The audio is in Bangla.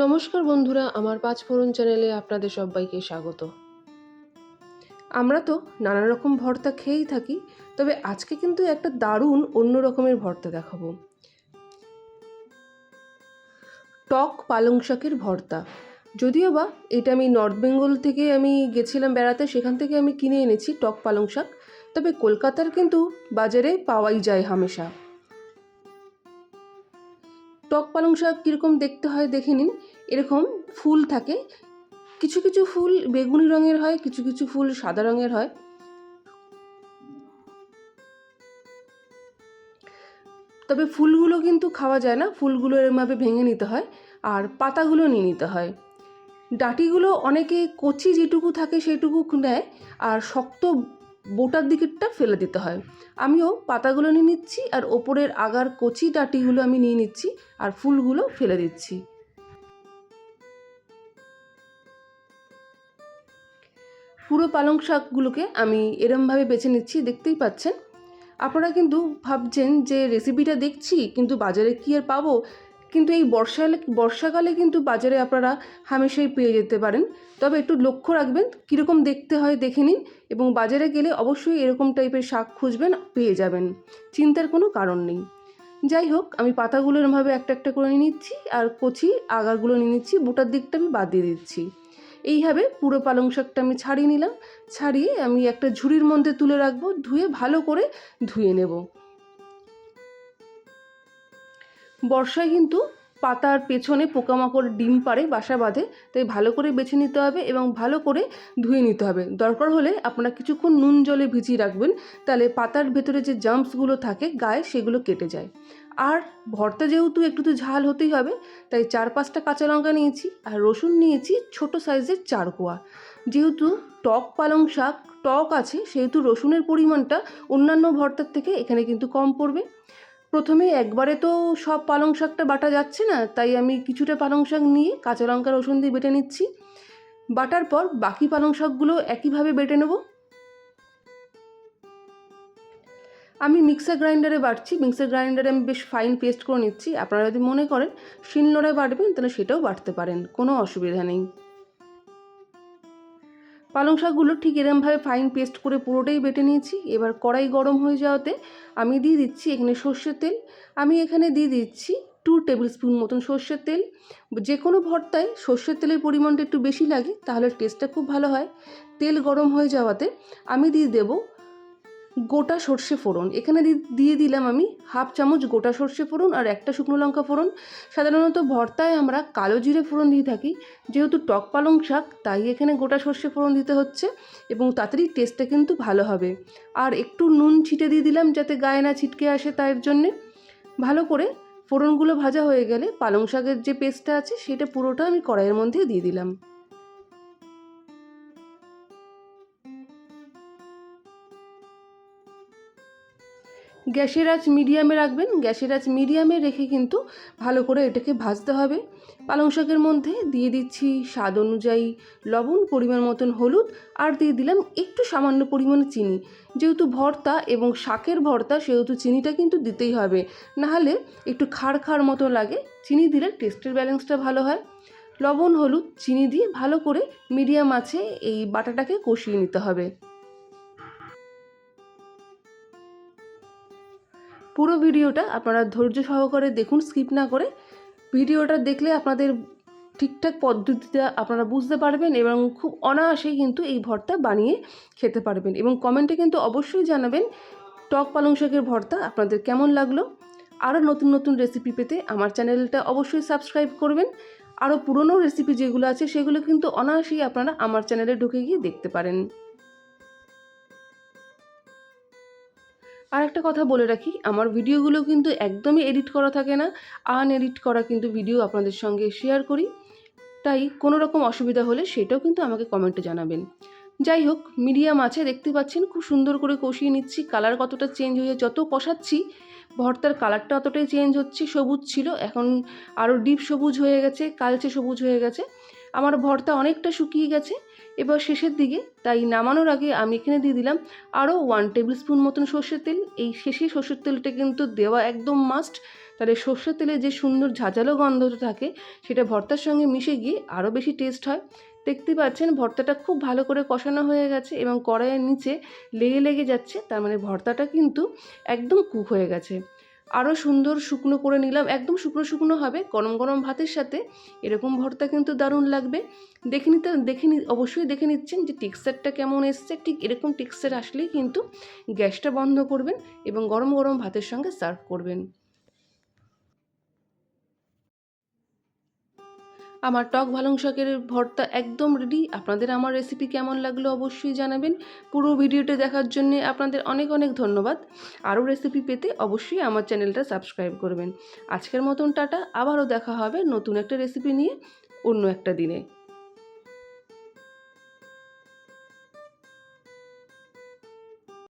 নমস্কার বন্ধুরা, আমার পাঁচ ফোড়ন চ্যানেলে আপনাদের সবাইকে স্বাগত। আমরা তো নানা রকম ভর্তা খেয়েই থাকি, তবে আজকে কিন্তু একটা দারুণ অন্য রকমের ভর্তা দেখাবো। টক পালং শাকের ভর্তা। যদিও বা এটা আমি নর্থ বেঙ্গল থেকে আমি গেছিলাম বেড়াতে, সেখান থেকে আমি কিনে এনেছি টক পালং শাক, তবে কলকাতার কিন্তু বাজারে পাওয়াই যায় হামেশা। টক পালং শাক কীরকম দেখতে হয় দেখে নিন। এরকম ফুল থাকে। কিছু কিছু ফুল বেগুনি রঙের হয়, কিছু কিছু ফুল সাদা রঙের হয়। তবে ফুলগুলো কিন্তু খাওয়া যায় না। ফুলগুলো এরমভাবে ভেঙে নিতে হয় আর পাতাগুলো নিয়ে নিতে হয়। ডাঁটিগুলো অনেকে কচি যেটুকু থাকে সেটুকু নেয় আর শক্ত বোটার দিকেরটা ফেলে দিতে হয়। আমিও পাতাগুলো নিয়ে নিচ্ছি আর ওপরের আগার কচি ডাঁটিগুলো আমি নিয়ে নিচ্ছি আর ফুলগুলো ফেলে দিচ্ছি। পুরো পালং শাকগুলোকে আমি এরমভাবে বেছে নিচ্ছি, দেখতেই পাচ্ছেন। আপনারা কিন্তু ভাবছেন যে রেসিপিটা দেখছি, কিন্তু বাজারে কি আর পাবো? কিন্তু এই বর্ষাকালে বর্ষাকালে কিন্তু বাজারে আপনারা হামেশাই পেয়ে যেতে পারেন। তবে একটু লক্ষ্য রাখবেন, কীরকম দেখতে হয় দেখে নিন এবং বাজারে গেলে অবশ্যই এরকম টাইপের শাক খুঁজবেন, পেয়ে যাবেন। চিন্তার কোনো কারণ নেই। যাই হোক, আমি পাতাগুলো এরমভাবে একটা একটা করে নিয়ে নিচ্ছি আর কচি আগারগুলো নিয়ে নিচ্ছি, বোটার দিকটা আমি বাদ দিয়ে দিচ্ছি। এইভাবে পুরো পালং শাকটা আমি ছাড়িয়ে নিলাম। ছাড়িয়ে আমি একটা ঝুড়ির মধ্যে তুলে রাখব, ধুয়ে ভালো করে ধুয়ে নেব। বর্ষায় কিন্তু পাতার পেছনে পোকামাকড় ডিম পাড়ে, বাসা বাঁধে। তাই ভালো করে বেছে নিতে হবে এবং ভালো করে ধুয়ে নিতে হবে। দরকার হলে আপনারা কিছুক্ষণ নুন জলে ভিজিয়ে রাখবেন, তাহলে পাতার ভেতরে যে জাম্পসগুলো থাকে গায়ে, সেগুলো কেটে যায়। আর ভর্তা যেহেতু একটু তো ঝাল হতেই হবে, তাই চার পাঁচটা কাঁচা লঙ্কা নিয়েছি আর রসুন নিয়েছি ছোট সাইজের চার কোয়া। যেহেতু টক পালং শাক, টক আছে, সেহেতু রসুনের পরিমাণটা অন্যান্য ভর্তার থেকে এখানে কিন্তু কম পড়বে। প্রথমে একবারে তো সব পালং শাকটা বাটা যাচ্ছে না, তাই আমি কিছুটা পালং শাক নিয়ে কাঁচা লঙ্কা, রসুন দিয়ে বেটে নিচ্ছি। বাটার পর বাকি পালং শাকগুলো একইভাবে বেটে নেব। আমি মিক্সার গ্রাইন্ডারে বাটছি, মিক্সার গ্রাইন্ডারে আমি বেশ ফাইন পেস্ট করে নিচ্ছি। আপনারা যদি মনে করেন শিলনোড়ায় বাটবেন, তাহলে সেটাও বাটতে পারেন, কোনো অসুবিধা নেই। পালং শাকগুলো ঠিক এরমভাবে ফাইন পেস্ট করে পুরোটাই বেটে নিয়েছি। এবার কড়াই গরম হয়ে যাওয়াতে আমি দিয়ে দিচ্ছি এখানে সর্ষের তেল। আমি এখানে দিয়ে দিচ্ছি টু টেবিল স্পুন মতন সর্ষের তেল। যে কোনো ভর্তায় সর্ষের তেলের পরিমাণটা একটু বেশি লাগে, তাহলে টেস্টটা খুব ভালো হয়। তেল গরম হয়ে যাওয়াতে আমি দিয়ে দেব গোটা সর্ষে ফোড়ন। এখানে দিয়ে দিলাম আমি হাফ চামচ গোটা সর্ষে ফোড়ন আর একটা শুকনো লঙ্কা ফোড়ন। সাধারণত ভর্তায় আমরা কালো জিরে ফোড়ন দিয়ে থাকি। যেহেতু টক পালং শাক, তাই এখানে গোটা সর্ষে ফোড়ন দিতে হচ্ছে এবং তাড়াতাড়ি টেস্টটা কিন্তু ভালো হবে। আর একটু নুন ছিটে দিয়ে দিলাম যাতে গায়ে না ছিটকে আসে তার জন্যে। ভালো করে ফোড়নগুলো ভাজা হয়ে গেলে পালং শাকের যে পেস্টটা আছে, সেটা পুরোটা আমি কড়াইয়ের মধ্যে দিয়ে দিলাম। গ্যাসের আঁচ মিডিয়ামে রাখবেন। গ্যাসের আঁচ মিডিয়ামে রেখে কিন্তু ভালো করে এটাকে ভাজতে হবে। পালং শাকের মধ্যে দিয়ে দিচ্ছি স্বাদ অনুযায়ী লবণ, পরিমাণ মতন হলুদ, আর দিয়ে দিলাম একটু সামান্য পরিমাণে চিনি। যেহেতু ভর্তা এবং শাকের ভর্তা, সেহেতু চিনিটা কিন্তু দিতেই হবে। নাহলে একটু খাড় খাড় মতো লাগে। চিনি দিলে টেস্টের ব্যালেন্সটা ভালো হয়। লবণ, হলুদ, চিনি দিয়ে ভালো করে মিডিয়াম আছে এই বাটাটাকে কষিয়ে নিতে হবে। পুরো ভিডিওটা আপনারা ধৈর্য সহকারে দেখুন স্কিপ না করে ভিডিওটা দেখলে আপনাদের ঠিকঠাক পদ্ধতিটা আপনারা বুঝতে পারবেন এবং খুব অনায়াসেই কিন্তু এই ভর্তা বানিয়ে খেতে পারবেন এবং কমেন্টে কিন্তু অবশ্যই জানাবেন টক পালং শাকের ভর্তা আপনাদের কেমন লাগল। আরও নতুন নতুন রেসিপি পেতে আমার চ্যানেলটা অবশ্যই সাবস্ক্রাইব করবেন। আরও পুরনো রেসিপি যেগুলো আছে সেগুলো কিন্তু অনায়াসেই আপনারা আমার চ্যানেলে ঢুকে গিয়ে দেখতে পারেন। আর একটা কথা বলে রাখি, আমার ভিডিওগুলো কিন্তু একদমই এডিট করা থাকে না আন এডিট করা কিন্তু ভিডিও আপনাদের সঙ্গে শেয়ার করি। তাই কোনো রকম অসুবিধা হলে সেটাও কিন্তু আমাকে কমেন্টে জানাবেন। যাই হোক, মিডিয়াম আছে, দেখতে পাচ্ছেন, খুব সুন্দর করে কষিয়ে নিচ্ছি, কালার কতটা চেঞ্জ হয়ে, যত কষাচ্ছি, ভর্তার কালারটা অতটাই চেঞ্জ হচ্ছে, সবুজ ছিল, এখন আরও ডিপ সবুজ হয়ে গেছে, কালচে সবুজ হয়ে গেছে। আমার ভর্তা অনেকটা শুকিয়ে গেছে। এবার শেষের দিকে, তাই নামানোর আগে আমি এখানে দিয়ে দিলাম আরও ওয়ান টেবিল স্পুন মতন সর্ষের তেল। এই শেষে সর্ষের তেলটা কিন্তু দেওয়া একদম মাস্ট তাহলে সর্ষের তেলে যে সুন্দর ঝাঁঝালো গন্ধটা থাকে, সেটা ভর্তার সঙ্গে মিশে গিয়ে আরও বেশি টেস্ট হয়। দেখতে পাচ্ছেন, ভর্তাটা খুব ভালো করে কষানো হয়ে গেছে এবং কড়াইয়ের নিচে লেগে লেগে যাচ্ছে, তার মানে ভর্তাটা কিন্তু একদম কুক হয়ে গেছে। আরও সুন্দর শুকনো করে নিলাম। একদম শুকনো শুকনো হবে, গরম গরম ভাতের সাথে। এরকম ভর্তা কিন্তু দারুণ লাগবে। দেখে নিতে, দেখে অবশ্যই দেখে নিচ্ছেন যে টেক্সচারটা কেমন এসছে। ঠিক এরকম টেক্সচার আসলেই কিন্তু গ্যাসটা বন্ধ করবেন এবং গরম গরম ভাতের সঙ্গে সার্ভ করবেন। আমার টক পালং শাকের ভর্তা একদম রেডি আপনাদের আমার রেসিপি কেমন লাগল অবশ্যই জানাবেন। পুরো ভিডিওটা দেখার জন্য আপনাদের অনেক অনেক ধন্যবাদ। আরও রেসিপি পেতে অবশ্যই আমার চ্যানেলটা সাবস্ক্রাইব করবেন। আজকের মতন টাটা, আবারও দেখা হবে নতুন একটা রেসিপি নিয়ে অন্য একটা দিনে।